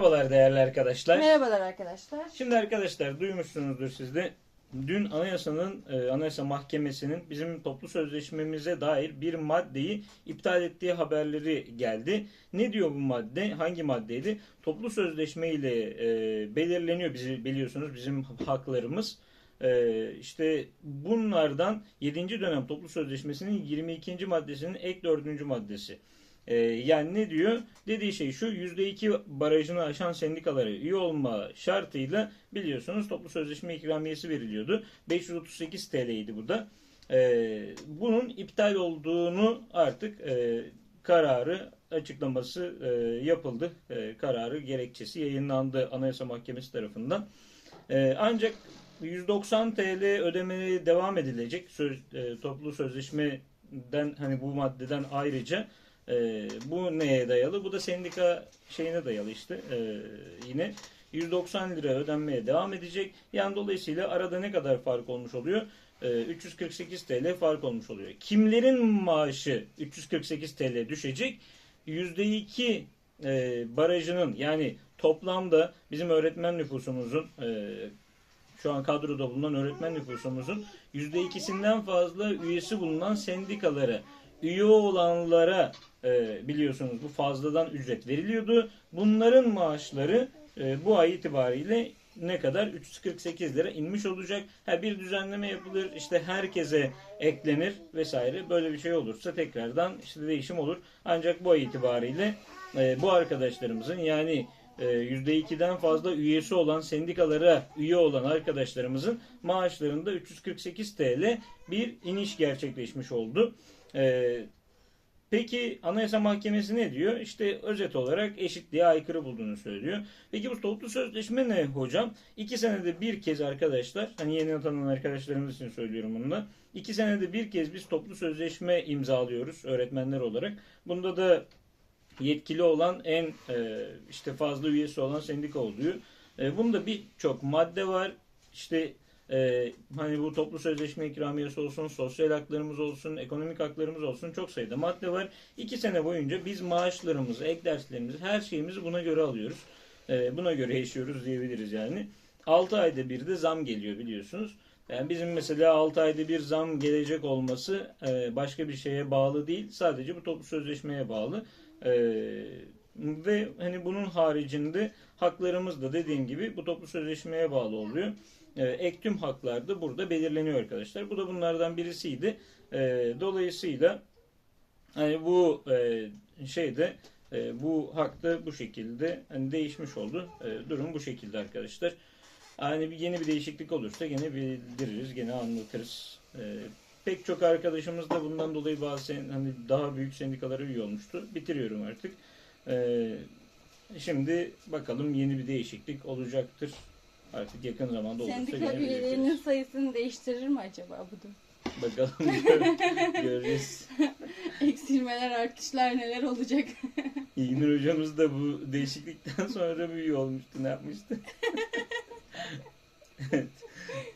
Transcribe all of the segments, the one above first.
Merhabalar değerli arkadaşlar. Merhabalar arkadaşlar. Şimdi arkadaşlar duymuşsunuzdur siz de. Dün anayasanın, e, anayasa mahkemesinin bizim toplu sözleşmemize dair bir maddeyi iptal ettiği haberleri geldi. Ne diyor bu madde? Hangi maddeydi? Toplu sözleşme ile e, belirleniyor bizi biliyorsunuz bizim haklarımız. E, işte bunlardan 7. dönem toplu sözleşmesinin 22. maddesinin ek 4. maddesi. Ee, yani ne diyor? Dediği şey şu %2 barajını aşan sendikalara üye olma şartıyla biliyorsunuz toplu sözleşme ikramiyesi veriliyordu. 538 TL'ydi bu da. Ee, bunun iptal olduğunu artık e, kararı açıklaması e, yapıldı. E, kararı gerekçesi yayınlandı Anayasa Mahkemesi tarafından. E, ancak 190 TL ödemeye devam edilecek söz, e, toplu sözleşmeden hani bu maddeden ayrıca e, bu neye dayalı? Bu da sendika şeyine dayalı işte e, yine 190 lira ödenmeye devam edecek. Yani dolayısıyla arada ne kadar fark olmuş oluyor? E, 348 TL fark olmuş oluyor. Kimlerin maaşı 348 TL düşecek? %2 e, barajının yani toplamda bizim öğretmen nüfusumuzun e, şu an kadroda bulunan öğretmen nüfusumuzun %2'sinden fazla üyesi bulunan sendikalara üye olanlara e, biliyorsunuz bu fazladan ücret veriliyordu. Bunların maaşları e, bu ay itibariyle ne kadar? 348 lira inmiş olacak. Ha bir düzenleme yapılır, işte herkese eklenir vesaire. Böyle bir şey olursa tekrardan işte değişim olur. Ancak bu ay itibariyle e, bu arkadaşlarımızın yani %2'den fazla üyesi olan sendikalara üye olan arkadaşlarımızın maaşlarında 348 TL bir iniş gerçekleşmiş oldu. Ee, peki Anayasa Mahkemesi ne diyor? İşte özet olarak eşitliğe aykırı bulduğunu söylüyor. Peki bu toplu sözleşme ne hocam? İki senede bir kez arkadaşlar, hani yeni atanan arkadaşlarımız için söylüyorum bunu da. İki senede bir kez biz toplu sözleşme imzalıyoruz öğretmenler olarak. Bunda da yetkili olan en e, işte fazla üyesi olan sendika oluyor. E, bunda birçok madde var. İşte e, hani bu toplu sözleşme ikramiyesi olsun, sosyal haklarımız olsun, ekonomik haklarımız olsun çok sayıda madde var. İki sene boyunca biz maaşlarımızı, ek derslerimizi, her şeyimizi buna göre alıyoruz. E, buna göre yaşıyoruz diyebiliriz yani. 6 ayda bir de zam geliyor biliyorsunuz. Yani bizim mesela 6 ayda bir zam gelecek olması e, başka bir şeye bağlı değil. Sadece bu toplu sözleşmeye bağlı. E, ve hani bunun haricinde haklarımız da dediğim gibi bu toplu sözleşmeye bağlı oluyor. E, ek tüm haklar da burada belirleniyor arkadaşlar. Bu da bunlardan birisiydi. E, dolayısıyla hani bu e, şeyde e, bu hak bu şekilde hani değişmiş oldu. E, durum bu şekilde arkadaşlar. Hani bir yeni bir değişiklik olursa gene bildiririz, gene anlatırız. E, pek çok arkadaşımız da bundan dolayı bazı hani daha büyük sendikalara üye olmuştu. Bitiriyorum artık. E, şimdi bakalım yeni bir değişiklik olacaktır. Artık yakın zamanda olursa Sendika gene üyelerinin belirtiriz. sayısını değiştirir mi acaba bu da? Bakalım gör- göreceğiz. Eksilmeler, artışlar neler olacak? İlginur hocamız da bu değişiklikten sonra bir üye olmuştu. Ne yapmıştı? evet.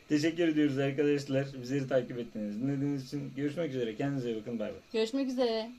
Teşekkür ediyoruz arkadaşlar. Bizleri takip ettiğiniz, dinlediğiniz için. Görüşmek üzere. Kendinize iyi bakın. Bay bay. Görüşmek üzere.